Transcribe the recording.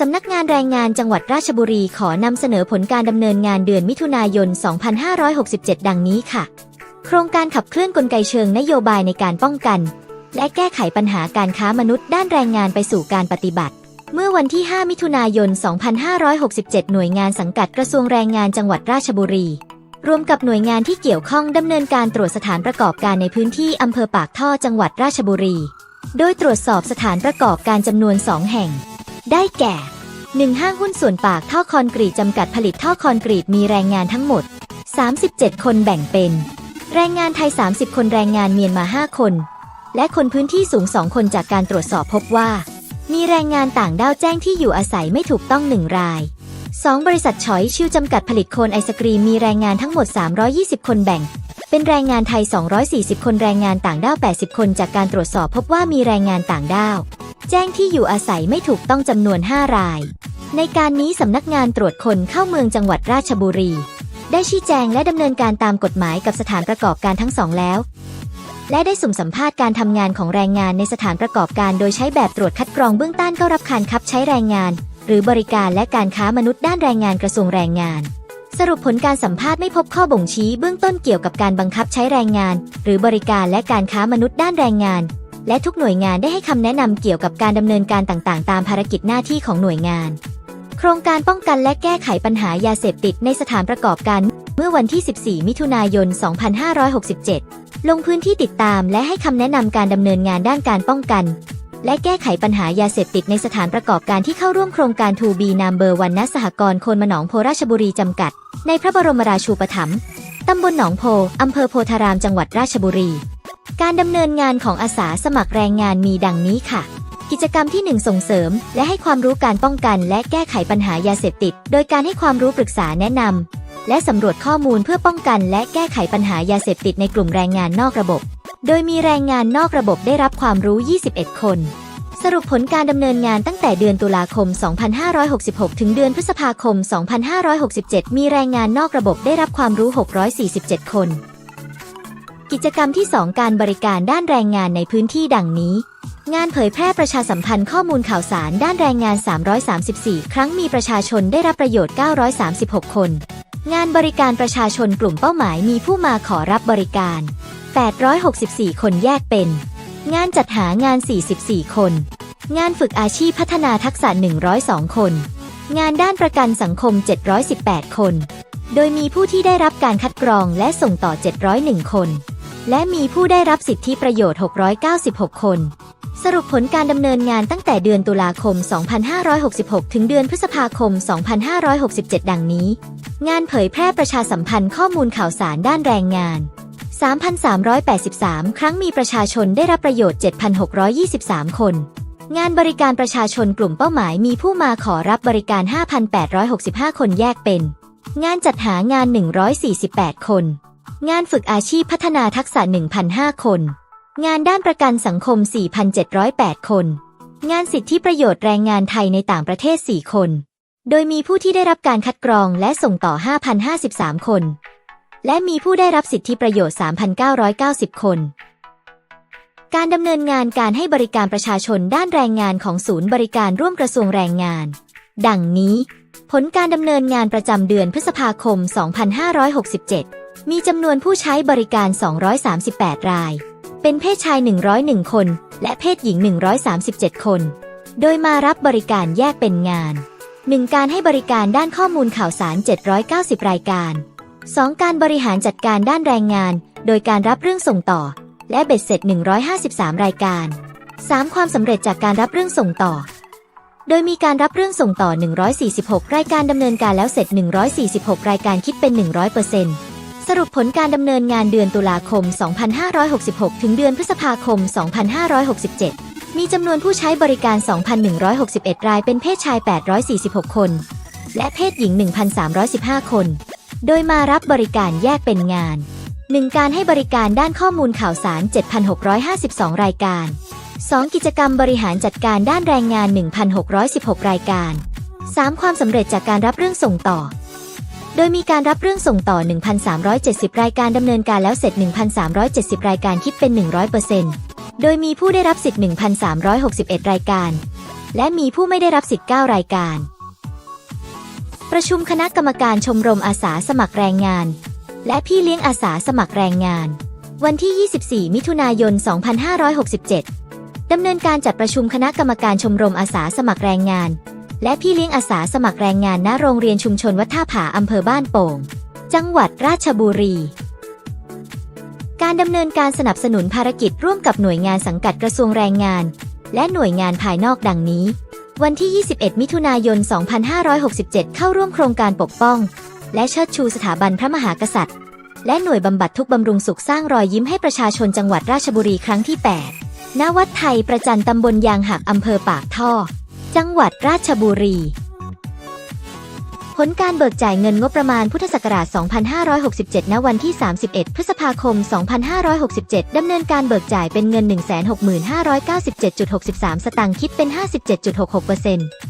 สำนักงานแรงงานจังหวัดราชบุรีขอนำเสนอผลการดำเนินงานเดือนมิถุนายน 2567 ดังนี้ค่ะ โครงการขับเคลื่อนกลไกเชิงนโยบายในการป้องกัน และแก้ไขปัญหาการค้ามนุษย์ด้านแรงงานไปสู่การปฏิบัติ เมื่อวันที่ 5 มิถุนายน 2567 หน่วยงานสังกัดกระทรวงแรงงานจังหวัดราชบุรี รวมกับหน่วยงานที่เกี่ยวข้องดำเนินการตรวจสถานประกอบการในพื้นที่อำเภอปากท่อจังหวัดราชบุรี โดยตรวจสอบสถานประกอบการจำนวน 2 แห่ง ได้แก่ 1 ห้างหุ้นส่วนปากท่อคอนกรีตจำกัดผลิตท่อคอนกรีตมีแรงงานทั้งหมด 37 คนแบ่งเป็น แรงงานไทย 30 คนแรงงานเมียนมา 5 คน และคนพื้นที่สูง 2 คนจากการตรวจสอบพบว่า มีแรงงานต่างด้าวแจ้งที่อยู่อาศัยไม่ถูกต้อง 1 ราย 2 บริษัทฉอยชิวจำกัดผลิตโคนไอศกรีมมีแรงงานทั้งหมด 320 คนแบ่ง เป็นแรงงานไทย 240 คนแรงงานต่างด้าว 80 คนจากการตรวจสอบพบว่ามีแรงงานต่างด้าว แจ้งที่อยู่อาศัยไม่ถูกต้องจำนวน 5 ราย ในการนี้สำนักงานตรวจคนเข้าเมืองจังหวัดราชบุรี ได้ชี้แจงและดำเนินการตามกฎหมายกับสถานประกอบการทั้งสองแล้ว และได้สุ่มสัมภาษณ์การทำงานของแรงงานในสถานประกอบการ โดยใช้แบบตรวจคัดกรองเบื้องต้นเข้ารับการคับใช้แรงงาน หรือบริการและการค้ามนุษย์ด้านแรงงานกระทรวงแรงงานสรุปผลการสัมภาษณ์ไม่พบข้อบ่งชี้เบื้องต้นเกี่ยวกับการบังคับใช้แรงงาน หรือบริการและการค้ามนุษย์ด้านแรงงาน และทุกหน่วยงานได้ให้คำแนะนำเกี่ยวกับการดำเนินการต่างๆ ตามภารกิจหน้าที่ของหน่วยงาน โครงการป้องกันและแก้ไขปัญหายาเสพติดในสถานประกอบการ เมื่อวันที่ 14 มิถุนายน 2567 ลงพื้นที่ติดตามและให้คำแนะนำการดำเนินงานด้านการป้องกัน และแก้ไขปัญหายาเสพติดในสถานประกอบการที่เข้าร่วมโครงการทูบีนามเบอร์วันณสหกรณ์โคนมะหนองโพราชบุรีจำกัด ในพระบรมราชูปถัมภ์ตำบลหนองโพอำเภอโพธารามจังหวัดราชบุรี การดำเนินงานของอาสาสมัครแรงงานมีดังนี้ค่ะ กิจกรรมที่ 1 ส่งเสริม และให้ความรู้การป้องกัน และแก้ไขปัญหายาเสพติด โดยการให้ความรู้ปรึกษาแนะนำและสำรวจข้อมูลเพื่อป้องกัน และแก้ไขปัญหายาเสพติดในกลุ่มแรงงานนอกระบบ โดยมีแรงงานนอกระบบได้รับความรู้ 21 คน สรุปผลการดำเนินงานตั้งแต่เดือนตุลาคม 2566 ถึงเดือนพฤษภาคม 2567 มีแรงงานนอกระบบได้รับความรู้ 647 คน กิจกรรมที่ 2 การบริการด้านแรงงานในพื้นที่ดังนี้ งานเผยแพร่ประชาสัมพันธ์ข้อมูลข่าวสารด้านแรงงาน 334 ครั้งมีประชาชนได้รับประโยชน์ 936 คน งานบริการประชาชนกลุ่มเป้าหมายมีผู้มาขอรับบริการ 864 คนแยกเป็น งานจัดหางาน 44 คน งานฝึกอาชีพพัฒนาทักษะ 102 คน งานด้านประกันสังคม 718 คน โดยมีผู้ที่ได้รับการคัดกรองและส่งต่อ 701 คน และมีผู้ได้รับสิทธิประโยชน์ 696 คน สรุปผลการดำเนินงานตั้งแต่เดือนตุลาคม 2566 ถึงเดือนพฤษภาคม 2567 ดังนี้ งานเผยแพร่ประชาสัมพันธ์ข้อมูลข่าวสารด้านแรงงาน 3,383 ครั้งมีประชาชนได้รับประโยชน์ 7,623 คน งานบริการประชาชนกลุ่มเป้าหมายมีผู้มาขอรับบริการ 5,865 คนแยกเป็น งานจัดหางาน 148 คน งานฝึกอาชีพพัฒนาทักษะ 1,005 คน งานด้านประกันสังคม 4,708 คน งานสิทธิประโยชน์แรงงานไทยในต่างประเทศ 4 คน โดยมีผู้ที่ได้รับการคัดกรองและส่งต่อ 5,053 คน และมีผู้ได้รับสิทธิประโยชน์ 3,990 คน การดำเนินงานการให้บริการประชาชนด้านแรงงานของศูนย์บริการร่วมกระทรวงแรงงาน ดังนี้ ผลการดำเนินงานประจำเดือนพฤษภาคม 2567 มีจำนวนผู้ใช้บริการ 238 ราย เป็นเพศชาย 101 คน และเพศหญิง 137 คน โดยมารับบริการแยกเป็นงาน 1. การให้บริการด้านข้อมูลข่าวสาร 790 รายการ 2. การบริหารจัดการด้านแรงงาน โดยการรับเรื่องส่งต่อ และเบ็ดเสร็จ 153 รายการ 3. ความสำเร็จจากการรับเรื่องส่งต่อ โดยมีการรับเรื่องส่งต่อ 146 รายการดำเนินการแล้วเสร็จ 146 รายการคิดเป็น 100% สรุปผลการดำเนินงานเดือนตุลาคม 2566 ถึงเดือนพฤษภาคม 2567 มีจำนวนผู้ใช้บริการ 2,161 รายเป็นเพศชาย 846 คน และเพศหญิง 1,315 คน โดยมารับบริการแยกเป็นงาน 1. การให้บริการด้านข้อมูลข่าวสาร 7,652 รายการ 2. กิจกรรมบริหารจัดการด้านแรงงาน 1,616 รายการ 3. ความสำเร็จจากการรับเรื่องส่งต่อ โดยมีการรับเรื่องส่งต่อ 1,370 รายการดำเนินการแล้วเสร็จ 1,370 รายการคิดเป็น 100%โดยมีผู้ได้รับสิทธิ์ 1,361 รายการ และมีผู้ไม่ได้รับสิทธิ์ 9 รายการ ประชุมคณะกรรมการชมรมอาสาสมัครแรงงาน และพี่เลี้ยงอาสาสมัครแรงงาน วันที่ 24 มิถุนายน 2567ดำเนินการจัดประชุมคณะกรรมการชมรมอาสาสมัครแรงงาน และพี่เลี้ยงอาสาสมัครแรงงานณโรงเรียนชุมชนวัดท่าผาอำเภอบ้านโป่ง จังหวัดราชบุรี การดำเนินการสนับสนุนภารกิจร่วมกับหน่วยงานสังกัดกระทรวงแรงงาน และหน่วยงานภายนอกดังนี้ วันที่ 21 มิถุนายน 2567 เข้าร่วมโครงการปกป้อง และเชิดชูสถาบันพระมหากษัตริย์ และหน่วยบำบัดทุกบำรุงสุขสร้างรอยยิ้มให้ประชาชนจังหวัดราชบุรีครั้งที่ 8ณวัดไทยประจันตำบลยางหักอำเภอปากท่อ จังหวัดราชบุรี ผลการเบิกจ่ายเงินงบประมาณพุทธศักราช 2567 ณ วันที่ 31 พฤษภาคม 2567 ดำเนินการเบิกจ่ายเป็นเงิน 16597.63 สตางค์คิดเป็น 57.66%